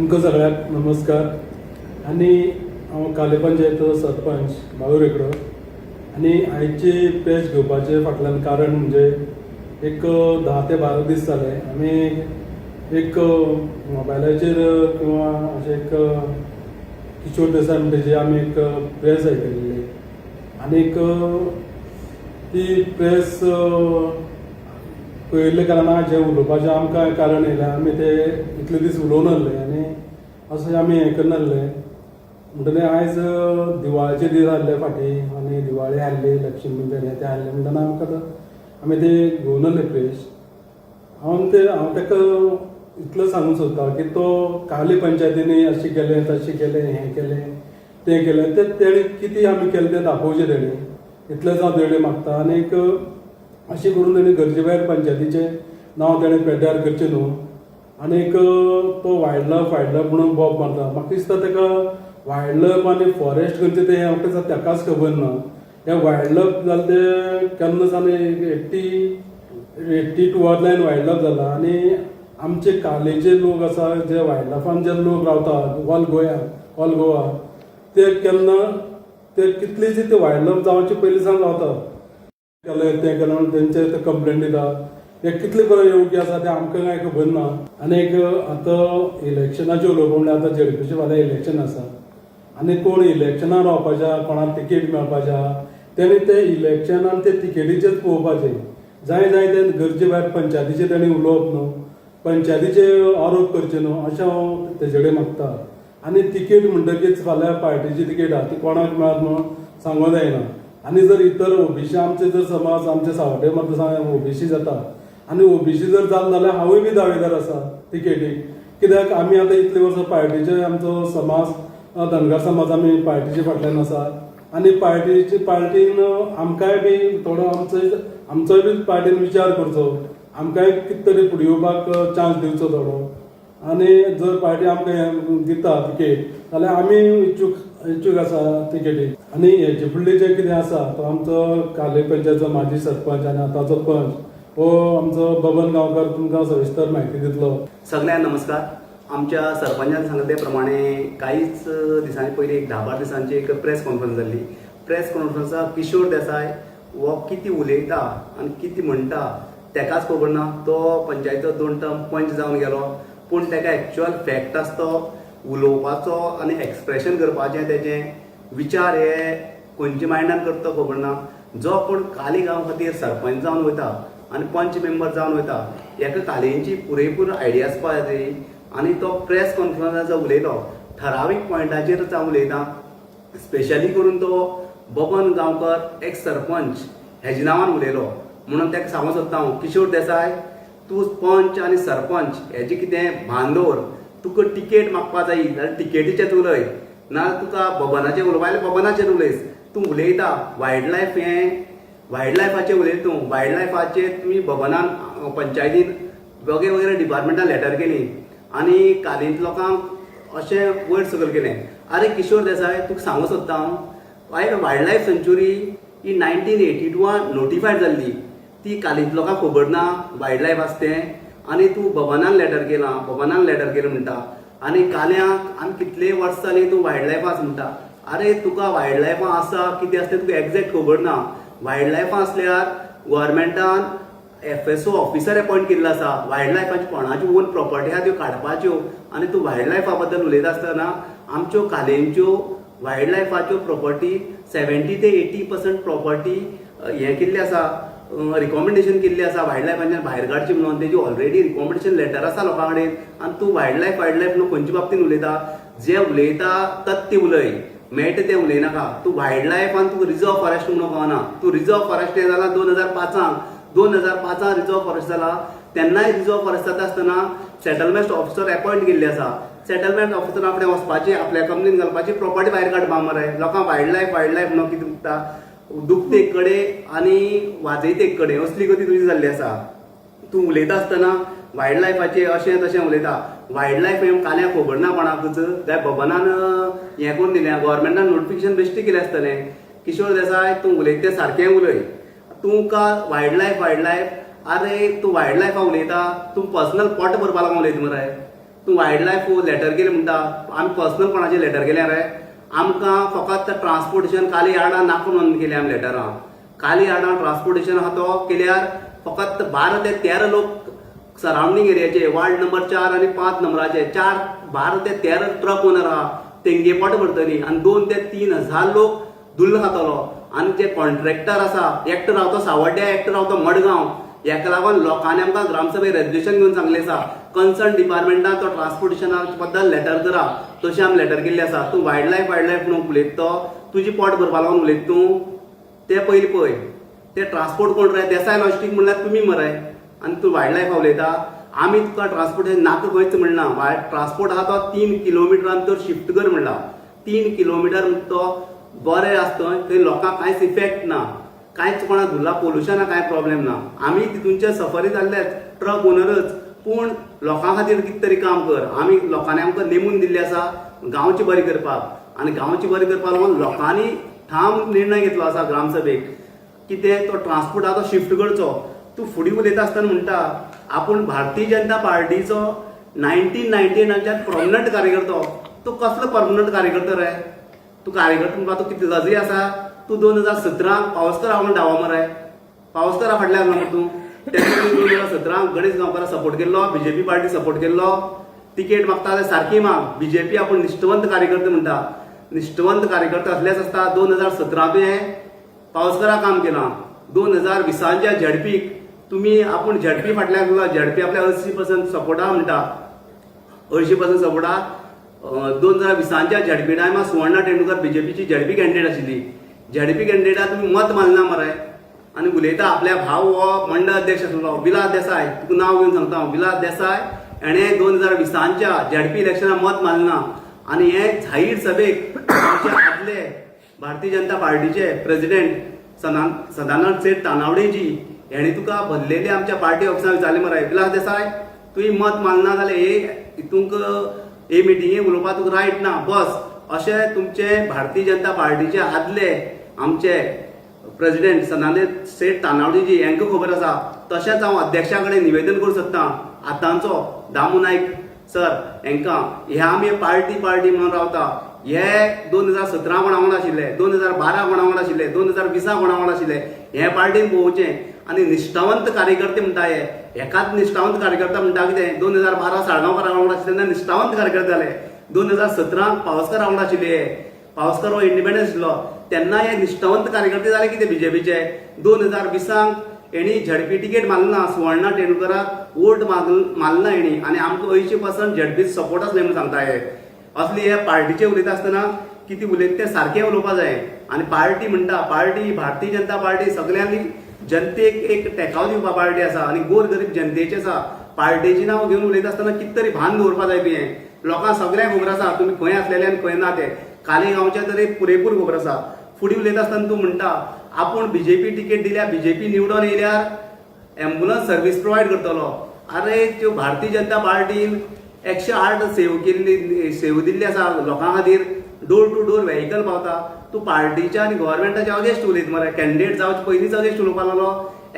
तुमकां सगळ्याक नमस्कार. आनी हांव काले पंचायत सरपंच बाळुरेकडो आनी आयची प्रेस घेवपाचें फाटल्यान कारण म्हणजे एक धा ते बारा दीस जाले. आमी एक मोबायलाचेर किंवा अशें एक किशोर देसाय म्हणटा आमी एक प्रेस आयकल्ली आनीक ती प्रेस पळयल्ले कारणान जें उलोवपाचें आमकां कारण येयलें. आमी ते इतले दीस उलोवन आसले असं आम्ही आमी हें म्हणटले आयज दिवाळेचे दीस आसले फाटी आनी दिवाळी आसली लक्ष्मी पूजन हे तें आसलें म्हणटना आमकां आमी ते घेवन आसले प्रेश हांव ते हांव ताका इतलो सांगूंक सोदता की तो काली पंचायतींनी अशें केलें तशें केलें हें केलें तें केलें तें तेणें कितें आमी केलें तें दाखोवचें तेणी इतलेंच हांव देवळी मागता आनीक अशें करून तेणी गरजे भायर पंचायतीचें नांव तेणें पेड्ड्यार करचें न्हू आनीक तो वायल्ड लायफ वायल्ड लायफ म्हणून बॉब मारता म्हाका दिसता ताका वायल्ड लायफ आनी फॉरेस्ट खंयचें तें म्हाका दिसता ताकाच खबर ना. हे वायल्ड लायफ जालें तें केन्ना सावन एट्टी एट्टी टुवांतल्यान वायल्ड लायफ जाला आनी आमचे कालेचे लोक आसा जे वायल्ड लायफान जे लोक रावता ऑल गोंया ऑल गोवा ते केन्ना ते कितलेशे ते वायल्ड लायफ जावचे पयलीं सावन रावता केलें तें केलें म्हणून तेंचे ते कंप्लेन दिता हे कितले बरें योग्य आसा तें आमकां कांय खबर ना. आनीक आतां इलेक्शनाच्यो लोक म्हणल्यार आतां जेडपीचे फाल्यां इलेक्शन आसा. आनी कोण इलेक्शनाक रावपाच्या कोणाक तिकेट मेळपाच्या तेणी ते इलेक्शनान ते तिकेटीचेच पळोवपाचें. जाय जाय ते गरजे भायर पंचायतीचे तेणी उलोवप न्हू. पंचायतीचे आरोप करचे न्हू अशें हांव तेजे कडेन मागता. आनी तिकेट म्हणटकीच फाल्यां पार्टीची तिकेट आहा ती कोणाक मेळत म्हणून सांगूं जायना. आनी जर इतर ओबीसी आमचे जर समाज आमचे सावड्डे मतदारसंघात ओबीसी जाता आनी ओबीसी जर जालें जाल्यार हांवूय बी दावेदार आसा तिकेटीक कित्याक आमी आतां इतले वर्सां पार्टीचे आमचो समाज धनगर समाज आमी पार्टीचे फाटल्यान आसा आनी पार्टीचे पार्टीन आमकांय बी थोडो आमचो आमचोय बी पार्टीन विचार करचो. आमकांय कितें तरी फुडें येवपाक चान्स दिवचो थोडो. आनी जर पार्टी आमकां हें दिता तिकेट जाल्यार आमी इच्छूक इच्छूक आसा तिकेटीक आनी हेचे फुडलें जें कितें आसा तो आमचो काले पंचायतचो माजी सरपंच आनी आतांचो पंच हो आमचो बबन गांवकार तुमकां सविस्तर म्हायती दितलो सगळ्यांना नमस्कार. आमच्या सरपंचान सांगले प्रमाणे काहीच दिसांनी पयलीं एक धा बार दिसांची एक प्रेस कॉन्फरन्स जाल्ली प्रेस कॉन्फरन्साक किशोर देसाय हो कितें उलयता आनी कितें म्हणटा तेकाच खबर ना तो पंचायतीचो दोन टर्म पंच जावन गेलो. पूण तेका एक्च्युअल फॅक्ट आसा तो उलोवपाचो आनी एक्सप्रेशन करपाचें तेजें विचार हे खंयच्या मायंडान करता तो खबर ना जो कोण काली गांव खातीर सरपंच जावन वयता आनी पंच मेंबर जावन वयता हेका कालींची पुरेपूर आयडिया आसपा जाय आनी तो प्रेस कॉन्फरन्सार उलयलो ठरावीक पॉयंटाचेर जावन उलयता. स्पेशली करून तो बबन गांवकर एक्स सरपंच हेजे नांवान उलयलो. म्हणून ताका सांगूंक सोदता हांव किशोर देसाय तूं पंच आनी सरपंच हेजें कितें भान दवर तुका तिकेट मागपा जायी जाल्यार तिकेटीचेच उलय. ना तुका बबनाचेर उलोवपा जाल्यार बबनाचेर उलयस. तूं उलयता वायल्ड लायफ हें वायल्ड लायफाचेर उलयता तूं वायल्ड लायफाचेर तुमी भवनान पंचायतीन वेगळे वेगळे डिपार्टमेंटान लॅटर केली. आनी कालींत लोकांक अशें वयर सकयल केलें. आरे किशोर देसाय तुका सांगूंक सोदता हांव. वायल्ड वायल्ड लायफ सेंच्युरी ही nineteen eighty two one notified जाल्ली. ती कालींत लोकांक खबर ना वायल्ड लायफ आसा तें आनी तूं भवनान लॅटर केलां भवनान लॅटर केलें म्हणटा. आनी काल्यांक आनी कितले वर्स जालीं तूं वायल्ड लायफ आसा म्हणटा. आरे तुका वायल्ड लायफां आसा कितें आसा तें तुका एग्जॅक्ट खबर ना. वायल्ड लायफा आसल्यार गोवोरमेंटान F S O officer appoint केल्लो आसा वायल्ड लायफाची कोणाची ओन प्रॉपर्टी आहा त्यो काडपाच्यो आनी तूं वायल्ड लायफा बद्दल उलयता आसतना आमच्यो कालेंच्यो वायल्ड लायफाच्यो प्रॉपर्टी सेवेंटी ते एटी पर्संट प्रॉपर्टी हें केल्ली आसा रिकॉमेंडेशन केल्ली आसा वायल्ड लायफाच्यान भायर काडची म्हणून. तेजी ऑलरेडी रिकॉमेंडेशन लेटर आसा लोकां कडेन आनी तूं वायल्ड लायफ वायल्ड लायफ म्हणून खंयच्या बाबतीन उलयता? जे उलयता तत्य उलय. मेळटा तें उलयनाका तूं वायल्ड लायफान तुका रिजर्व फॉरेस्ट म्हणून पावना तूं रिजर्व फॉरेस्ट हें जाला दोन हजार पांचांक दोन हजार पांचांक रिजर्व फॉरेस्ट जाला तेन्नाय रिजर्व फॉरेस्ट जाता आसतना सेटलमेंट ऑफिसर अपॉयंट केल्ले आसा सेटलमेंट ऑफिसरा फुडें वचपाची आपल्या कंपनीन घालपाची प्रॉपर्टी भायर काडपा मरे लोकांक वायल्ड लायफ वायल्ड लायफ म्हणून कितें म्हणटा दुखते. एक कडेन आनी वाजयते एक कडेन असली गती तुजी जाल्ली आसा तूं उलयता आसतना वायल्ड लायफाचें अशें तशें उलयता. वायल्ड लायफ हें काल्यां खबर ना कोणाकूच काय बबनान हें करून दिलें गोवोरमेंटान नोटिफिकेशन बेश्टी केलें आसतलें किशोर देसाय तूं उलयता तें सारकें उलय. तुमकां वायल्ड लायफ वायल्ड लायफ आरे तूं वायल्ड लायफा उलयता. तूं पर्सनल पोट भरपा लागून उलयता मरे? तूं वायल्ड लायफ हो, लेटर केलें म्हणटा आमी पर्सनल कोणाचें लेटर केलें रे आमकां फकत ट्रान्सपोर्टेशन काली यार्डान नाका नोंद केलें आमी लेटरां काली यार्डान ट्रान्सपोर्टेशन आहा तो केल्यार फकत बारा ते तेरा लोक सरावंडींग एरियाचे वार्ड नंबर चार आनी पांच नंबराचे चार बारा ते तेरा ट्रक ओनर आहा तेंगे पोट भरतली आनी दोन ते तीन हजार लोक दुल्ल खातलो आनी जे कॉन्ट्रॅक्टर आसा एकटो रावतो सावड्ड्या एकटो रावतो मडगांव हेका लागून लोकांनी आमकां ग्रामसभेक रेजोल्युशन घेवन सांगलें आसा कन्सर्न डिपार्टमेंटान तो ट्रान्सपोर्टेशना बद्दल लेटर करा तशें आमी लेटर केल्ली आसा. तूं वायल्ड लायफ वायल्ड लायफ म्हणून उलयता तो. तुजी पोट भरपा लागून उलयता तूं. ते पयलीं पळय. ते ट्रान्सपोर्ट कोण रे देसाय लॉजिस्टीक म्हणल्यार तुमी मरे आनी तूं वायल्ड लायफ उलयता आमी तुका ट्रान्सपोर्टेशन नाका खंयच म्हणना वायल्ड ट्रान्सपोर्ट आहा तो तीन किलोमिटरान तर शिफ्ट कर म्हणला. तीन किलोमिटर तो बरें आसता थंय. लोकांक कांयच इफेक्ट ना. कांयच कोणाक धुला पोल्युशना कांय प्रॉब्लेम ना. आमी तितूनचे सफरी जाल्लेच ट्रक ओनरच पूण लोकां खातीर कितें तरी काम कर. आमी लोकांनी आमकां नेमून दिल्ली आसा. गांवची बरी करपाक. आनी गांवची बरी करपाक लागून लोकांनी ठाम निर्णय घेतलो आसा ग्रामसभेक. की ते तो ट्रान्सपोर्ट आहा तो शिफ्ट करचो. तूं फुडें उलयता आसतना म्हणटा आपूण भारतीय जनता पार्टीचो नायन्टीन नायन्टी एटाच्यान परमनंट कार्यकर्तो तूं कसलो पर्मनंट कार्यकर्तो रे? तूं कार्यकर्तो म्हणपाक तूं कितें लजय आसा तूं दोन हजार सतरांक पावसकर हांव धांवा मरे पावसकरा फाटल्यान मरे तूं? तेन्ना दोन हजार सतरांक गणेश गांवकारा सपोर्ट केल्लो बीजेपी पार्टी सपोर्ट केल्लो तिकेट मागता जाल्यार सारकी माग. बीजेपी आपूण निश्ठवंत कार्यकर्ते म्हणटा निश्ठवंत कार्यकर्ते असलेच आसता दोन हजार सतरा तुवें पावसकरा काम केलां. दोन हजार विसांच्या झेडपीक तुमी आपूण झडपी फाटल्यान गेलो झडपी आपल्या अंयशीं पर्संट सपोर्टा म्हणटा अंयशीं पर्संट सपोर्टा दोन हजार विसांच्या झडपी टायमार सुवर्णा तेंडुलकर बीजेपीची झडपी कॅन्डिडेट आशिल्ली झडपी कॅन्डिडेटाक तुमी मत मारना मरे. आनी उलयता आपल्या भाव हो मंडळ अध्यक्ष आसलो विलास देसाय तुका नांव घेवन सांगता हांव विलास देसाय हेणें दोन हजार विसांच्या झडपी इलेक्शनाक मत मारना आनी हे जाहीर सभेक आमचे आदले भारतीय जनता पार्टीचे प्रेसिडेंट सदान सदानंद सेठ तानावडेजी हेणे तुका भरलेली आमच्या पार्टी ऑफिसांत विचारले मरे. विलास देसाय तुवें मत मानना जाल्यार हे हितूंक हे मिटिंगेक उलोवपाक तुका रायट ना. बस अशें तुमचे भारतीय जनता पार्टीचे आदले आमचे प्रेसिडेंट सदानंद सेठ तानावडीजी हांकां खबर आसा. तशेंच हांव अध्यक्षा कडेन निवेदन करूं सोदतां आतांचो दामू नायक सर हांकां हे आमी पार्टी पार्टी म्हणून रावता. हे दोन हजार सतरा कोणा वांगडा आशिल्ले दोन हजार बारा कोणा वांगडा आशिल्ले दोन हजार विसा कोणा वांगडा आशिल्ले हे पार्टीन पोवचें आनी निश्ठावंत कार्यकर्ते म्हणटा हे. एकाच निश्ठावंत कार्यकर्ता म्हणटा कितें? दोन हजार बारा साळगांवकारा वांगडा आशिल्ले तेन्ना निश्ठावंत कार्यकर्ते जाले दोन हजार सतराक पावसकर वांगडा आशिल्ले हे. पावसकर हो इंडिपेंडंट आशिल्लो तेन्ना हे निश्ठावंत कार्यकर्ते जाले कितें बीजेपीचे? दोन हजार विसांक हेणी झडपी तिकेट मारना सुवर्णा तेंडुलकराक वोट मागल मारना हेणी आनी आमकां अंयशीं पर्संट झडपी सपोर्ट आसले म्हणून सांगता हे. असली हे पार्टीचे उलयता आसतना कितें उलयता तें सारकें उलोवपा जाय आनी पार्टी म्हणटा पार्टी भारतीय जनता पार्टी सगळ्यांनी जनतेक एक टेकाव दिवपा पार्टी आसा आनी गोर गरीब जनतेची आसा पार्टीची नांव घेवन उलयता आसतना कितें तरी भान दवरपा जाय तुवें लोकांक सगळ्यांक खबर आसा तुमी खंय आसलेले आनी खंय ना ते काली गांवच्या तरी पुरेपूर खबर आसा फुडें उलयता आसतना तूं म्हणटा आपूण बीजेपी तिकेट दिल्यार बीजेपी निवडून येयल्यार एम्बुलन्स सर्वीस प्रोवायड करतलो. अरे त्यो भारतीय जनता पार्टीन एकशे आठ सेव केल्ली सेव दिल्ली आसा लोकां खातीर डोर टू डोर व्हेकल पावता. तूं पार्टीच्या आनी गोव्हर्मेंटाच्या अगेस्ट उलयता मरे. कॅन्डिडेट जावचे पयलींच अगेस्ट उलोवपाक लागलो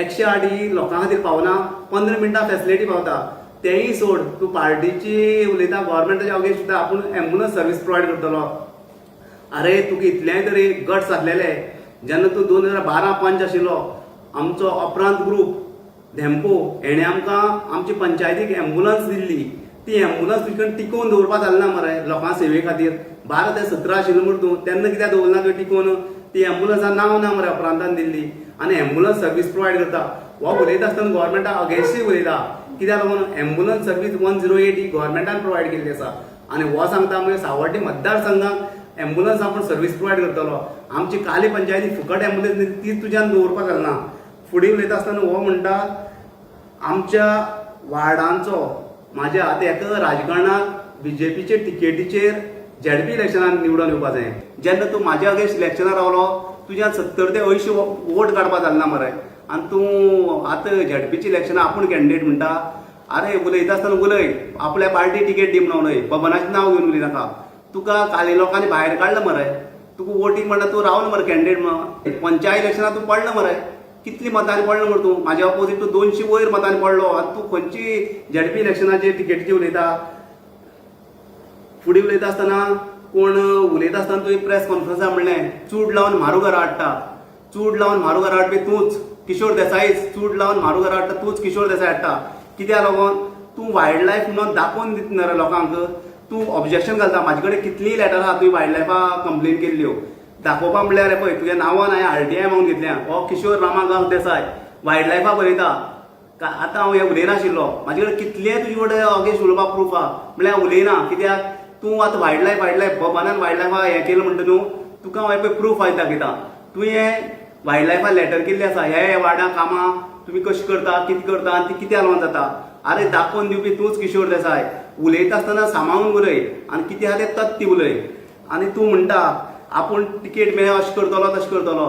एकशे आठ ही लोकां खातीर पावना. पंदरा मिनटां फेसिलिटी पावता. तेंय सोड तूं पार्टीची उलयता गोव्हर्मेंटाच्या अगेस्ट सुद्दां आपूण एम्बुलन्स सर्वीस प्रोवायड करतलो अरे तुका इतलेंय तरी गट्स आसलेले जेन्ना तूं दोन हजार बारा पंच आशिल्लो आमचो अपरांत ग्रूप धेंपो हेणे आमकां आमची पंचायतीक एम्बुलन्स दिल्ली. ती एम्बुलन्स तुजे टिकोवन दवरपा जालना मरे लोकां सेवे खातीर बारा ते सतरा आशिल्लो म्हूण तूं तेन्ना कित्याक दवरना तुवें टिकोवन? ती एम्बुलन्सान नांव ना मरे अपरांतान दिल्ली. आनी एम्बुलन्स सर्वीस प्रोवायड करता. हो उलयता आसतना गोव्हर्मेंटा अगेन्स्टूय उलयता कित्याक लागून ambulance service one zero eight ही गोव्हर्मेंटान प्रोवायड केल्ली आसा आनी हो सांगता म्हणजे सावड्डे मतदारसंघाक एम्बुलन्स आपूण सर्वीस प्रोवायड करतलो. आमची काली पंचायती फुकट एम्बुलन्स ती तुज्यान दवरपाक घालना फुडें उलयता आसतना हो म्हणटा आमच्या वार्डांचो म्हाज्या आतां राजकारणात राजकारणाक बीजेपीचे तिकेटीचेर झेडपी इलेक्शनान निवडून येवपा जाय जेन्ना तूं म्हाज्या अगेन्स्ट इलेक्शनात रावलो तुज्यान सत्तर ते अंयशीं वोट काडपा जालना मरे. आनी तूं आतां झेडपीची इलेक्शनां आपूण कॅन्डिडेट म्हणटा अरे उलयता आसतना उलय आपल्या पार्टी तिकेट दी म्हणून उलय बबनाचें नांव घेवन उलय तुका काली लोकांनी भायर काडलं मरे. तुका वोटींग म्हणटा तूं रावलो मरे कॅन्डिडेट म्हणून पंचायत इलेक्शनात तूं पडला मरे. कितली मतांनी पडलो मरे तूं? म्हाज्या ऑपोजीट तूं दोनशी वयर मतांनी पडलो. आतां तूं खंयची झेडपी इलेक्शनाचेर तिकेटीची उलयता फुडें उलयता आसतना कोण उलयता आसतना तुवें प्रेस कॉन्फरन्सा म्हणलें. चूड लावन म्हारू घरा हाडटा. चूड लावन म्हारू घरा हाडपी तूंच. किशोर देसाईच. चूड लावन म्हारू घरा हाडटा. तूंच किशोर देसाय हाडटा. कित्याक लागून तूं वायल्ड लायफ म्हणून दाखोवन दितना रे लोकांक. तूं ऑब्जेक्शन घालता. म्हाजे कडेन कितलीं लेटर आहा? तुवें वायल्ड लायफा कंप्लेन केल्ल्यो. दाखोवपा म्हणल्यार पळय तुगे नांवान हांवें आर टी आय म्हणून घेतल्या. हो किशोर रामागांव देसाय वायल्ड लायफा बरयता. आतां हांव हे उलयनाशिल्लो म्हाजे कडेन कितले तुजे कडेन अगेश उलोवपाक प्रूफ आहा म्हळ्यार उलयना कित्याक? तूं आतां वायल्ड लायफ वायल्ड लायफ भोपानान वायल्ड लायफा हें केलें म्हणटा न्हू तुका हांवें पळय प्रूफ हांवें दाखयता तुवें हें वायल्ड लायफा लॅटर केल्ली आसा. हे हे कामां तुमी कशी करता कितें करता आनी ती कित्याक लागून जाता. आरे दाखोवन दिवपी तूंच किशोर देसाय. उलयता आसतना सांबाळून उलय. आनी कितें आहा तें तथ्य उलय. आनी तूं म्हणटा आपूण टिकेट मेळ्ळ्या अशें करतलो तशें करतलो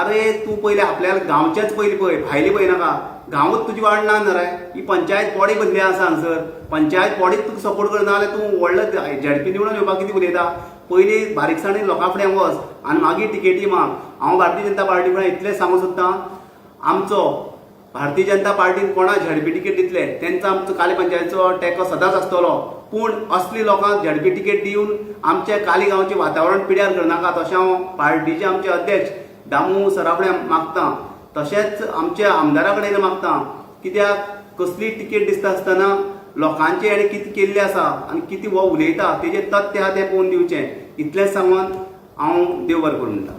अरे तूं पयलीं आपल्या गांवचेच पयलीं पळय भायलें पळय नाका गांवूच तुजी वाड ना न्हय रे ही पंचायत बॉडी बदली आसा हांगसर पंचायत बॉडीक तुका सपोर्ट करना जाल्यार तूं व्हडलो झेडपी निवडून येवपाक कितें उलयता पयलीं बारीकसाणेन लोकां फुडें वच आनी मागीर टिकेटी माग. हांव भारतीय जनता पार्टी फुडें इतलें सांगूं सोदतां आमचो भारतीय जनता पार्टीन कोणा झेडपी टिकेट दितले? तेंचो आमचो काली पंचायतीचो टेको सदांच आसतलो पूण असली लोकांक झडपी टिकेट दिवन आमचे काली गांवचें वातावरण पिड्यार करनाकात अशें हांव पार्टीचे आमचे अध्यक्ष दामू सरा कडेन मागतां. तशेंच आमच्या आमदारा कडेन मागतां कित्याक कसली टिकेट दिसता आसतना लोकांचे हेणें कितें केल्लें आसा आनी कितें हो उलयता तेजें तथ्य आहा तें पळोवन दिवचें. इतलेंच सांगून हांव देव बरें करूं म्हणटा.